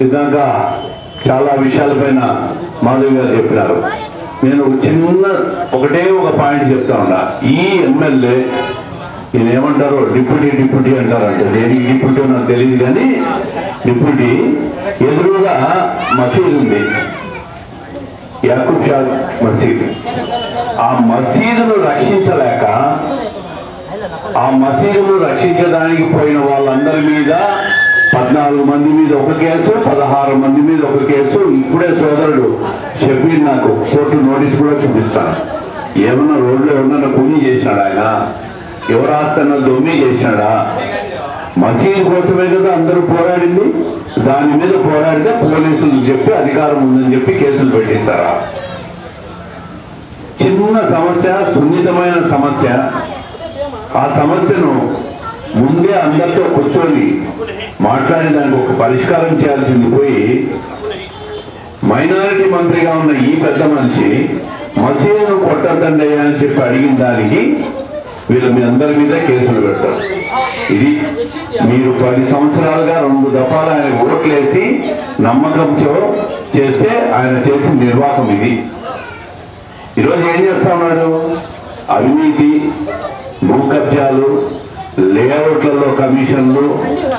ఇందాక చాలా విషయాలపైన మాధవి గారు చెప్పినారు. నేను ఒక చిన్న ఒకటే ఒక పాయింట్ చెప్తా ఉన్నా. ఈ ఎమ్మెల్యే ఈయన ఏమంటారు డిప్యూటీ డిప్యూటీ అంటారంటే. దేనికి డిప్యూటీ నాకు తెలియదు కానీ డిప్యూటీ ఎదురుగా మసీద్ ఉంది. యాకూబ్ షా మసీద్. ఆ మసీదును రక్షించలేక ఆ మసీదును రక్షించడానికి పోయిన వాళ్ళందరి మీద పద్నాలుగు మంది మీద ఒక కేసు పదహారు మంది మీద ఒక కేసు. ఇప్పుడే సోదరుడు షబీర్ నాకు. కోర్టు నోటీస్ కూడా చూపిస్తాను. ఏమన్నా రోడ్లో ఏమన్నా పుణ్యం చేసినాడు ఆయన? ఎవరు ఆస్తన్నా దొమ్మి చేసినాడా? మసీదు కోసమే కదా అందరూ పోరాడింది. దాని మీద పోరాడితే పోలీసులు చెప్పి అధికారం ఉందని చెప్పి కేసులు పెట్టిస్తారా? చిన్న సమస్య సున్నితమైన సమస్య. ఆ సమస్యను ముందే అందరితో కూర్చొని మాట్లాడి దానికి ఒక పరిష్కారం చేయాల్సింది పోయి మైనారిటీ మంత్రిగా ఉన్న ఈ పెద్ద మనిషి మసీదును కొట్టద్దండి అని చెప్పి అడిగిన దానికి వీళ్ళు మీ అందరి మీద కేసులు పెడతారు. ఇది మీరు పది సంవత్సరాలుగా రెండు దఫాలు ఆయన ఓట్లేసి నమ్మకంతో చేస్తే ఆయన చేసిన నిర్వాహం ఇది. ఈరోజు ఏం చేస్తా ఉన్నాడు అవినీతి భూ కబ్జాలు లేఅవుట్లలో కమిషన్లు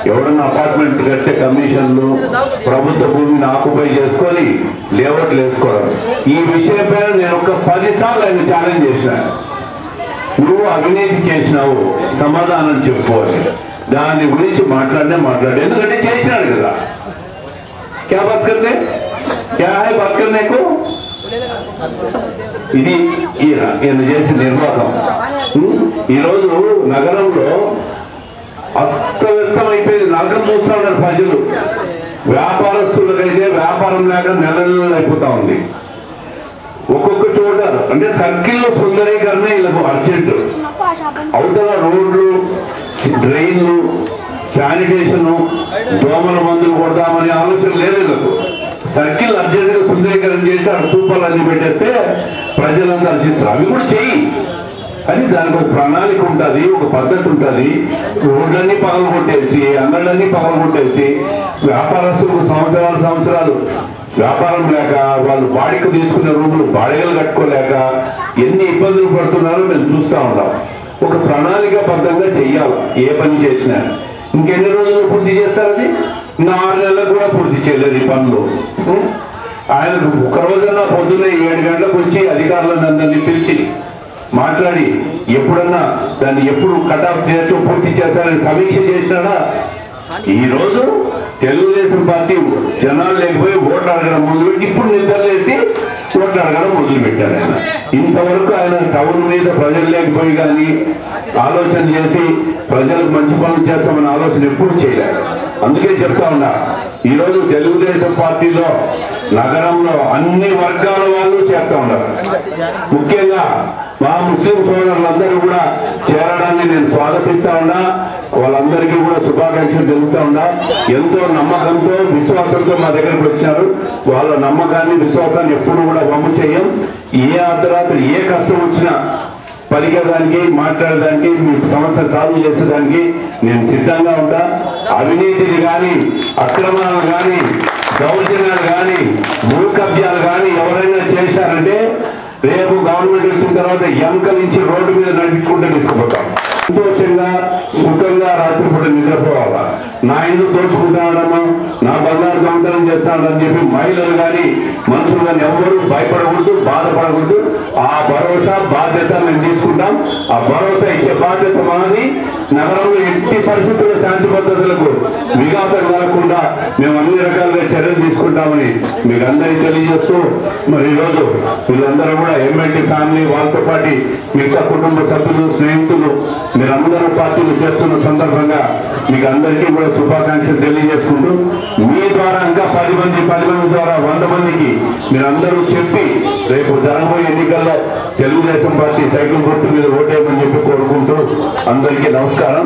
ఎవడన్నా అపార్ట్మెంట్ కట్టే కమిషన్లు ప్రభుత్వ భూమిని ఆకుపై చేసుకొని లేఅవుట్లు వేసుకోవడం. ఈ విషయం పైన నేను ఒక పది సార్లు ఆయన ఛాలెంజ్ చేసిన. నువ్వు అవినీతి చేసినావు సమాధానం చెప్పుకోవాలి దాని గురించి మాట్లాడినే మాట్లాడే. ఎందుకంటే చేసినాడు కదా. క్యా బాత్ కర్తే క్యా హై బాత్ కర్నే ఇది ఈయన ఈయన చేసిన నిర్వాహం. ఈరోజు నగరంలో అస్తవ్యస్తం అయిపోయింది నగరం చూస్తున్నారు ప్రజలు. వ్యాపారస్తులకైతే వ్యాపారం లేక నెల నెలలు అయిపోతా ఉంది. ఒక్కొక్క చోట అంటే సర్కిల్లో సుందరీకరణ వీళ్ళకు అర్జెంట్. అవతల రోడ్లు డ్రైన్లు శానిటేషన్ దోమల మందులు కొడదామనే ఆలోచన లేదు వీళ్ళకు. సర్కిల్ అర్జెంట్గా సుందరీకరణ చేసి అటు తూపాలు అన్ని పెట్టేస్తే ప్రజలంతా హర్షిస్తారు అవి కూడా చెయ్యి. కానీ దానికి ఒక ప్రణాళిక ఉంటుంది ఒక పద్ధతి ఉంటుంది. రోడ్లన్నీ పగలు కొట్టేసి అంగళ్ళన్నీ పగలు కొట్టేసి వ్యాపారస్తులకు సంవత్సరాలు సంవత్సరాలు వ్యాపారం లేక వాళ్ళు బాడికి తీసుకునే రూములు బాడిగలు కట్టుకోలేక ఎన్ని ఇబ్బందులు పడుతున్నారో మేము చూస్తూ ఉంటాం. ఒక ప్రణాళికాబద్ధంగా చెయ్యాలి ఏ పని చేసినా. ఇంకెన్ని రోజులు పూర్తి చేస్తారని నా ఆరు నెలలకు కూడా పూర్తి చేయలేదు ఈ పనులు. ఆయన ఒక రోజన్నా పొద్దున్నే ఏడు గంటలకు వచ్చి అధికారులను అందరినీ పిలిచి మాట్లాడి ఎప్పుడన్నా దాన్ని ఎప్పుడు కటాఫ్ చేయొచ్చు పూర్తి చేస్తారని సమీక్ష చేసినాడా? ఈ రోజు తెలుగుదేశం పార్టీ జనాలు లేకపోయి ఓట్లు అడగడం మొదలుపెట్టి ఇప్పుడు నిద్రలేసి ఓట్లు అడగడం మొదలు పెట్టారు ఆయన. ఇంతవరకు ఆయన టౌన్ మీద ప్రజలు లేకపోయి కానీ ఆలోచన చేసి ప్రజలకు మంచి పనులు చేస్తామని ఆలోచన ఎప్పుడు చేయలేదు. అందుకే చెప్తా ఉన్నా ఈరోజు తెలుగుదేశం పార్టీలో నగరంలో అన్ని వర్గాల వాళ్ళు చేస్తా ఉన్నారు. ముఖ్యంగా మా ముస్లిం సోదరులందరూ కూడా చేరడాన్ని నేను స్వాగతిస్తా ఉన్నా వాళ్ళందరికీ కూడా శుభాకాంక్షలు తెలుపుతా ఉన్నా. ఎంతో నమ్మకంతో విశ్వాసంతో మా దగ్గరకు వచ్చారు వాళ్ళ నమ్మకాన్ని విశ్వాసాన్ని ఎప్పుడు కూడా వమ్ము చేయం. ఏ అర్ధరాత్రి ఏ కష్టం వచ్చినా పలికేదానికి మాట్లాడడానికి మీ సమస్య సాల్వ్ చేసేదానికి నేను సిద్ధంగా ఉంటా. అవినీతిని కానీ అక్రమాలు కానీ దౌర్జన్యాలు కానీ భూకబ్జాలు కానీ ఎవరైనా చేశారంటే రేపు గవర్నమెంట్ వచ్చిన తర్వాత ఎంక నుంచి రోడ్డు మీద నడిపించుకుంటూ తీసుకుపోతాం. సంతోషంగా సుఖంగా రాత్రిపూట నిద్రపోవాలా? నా ఇల్లు దోచుకుంటాడమ్మా చేస్తానని చెప్పి మహిళలు కానీ మనుషులు కానీ ఎవరు భయపడకూడదు బాధపడకూడదు. ఆ భరోసా బాధ్యత మేము తీసుకుంటాం. ఆ భరోసా ఇచ్చే బాధ్యత మాది. నగరంలో ఎట్టి పరిస్థితుల్లో శాంతి భద్రతలకు విఘాతం కలగకుండా మేము అన్ని రకాలుగా చర్యలు తీసుకుంటామని మీకు అందరికీ తెలియజేస్తూ మరి ఈరోజు వీళ్ళందరూ కూడా ఎంఎల్టీ ఫ్యామిలీ వాళ్ళతో పాటు మిగతా కుటుంబ సభ్యులు స్నేహితులు మీరందరూ పార్టీలు చేస్తున్న సందర్భంగా మీకు అందరికీ కూడా శుభాకాంక్షలు తెలియజేసుకుంటూ మీ పది మంది పది మంది ద్వారా వంద మందికి మీరందరూ చెప్పి రేపు జరగబోయే ఎన్నికల్లో తెలుగుదేశం పార్టీ సైకిల్ గుర్తు మీద ఓటేయమని చెప్పి కోరుకుంటూ అందరికీ నమస్కారం.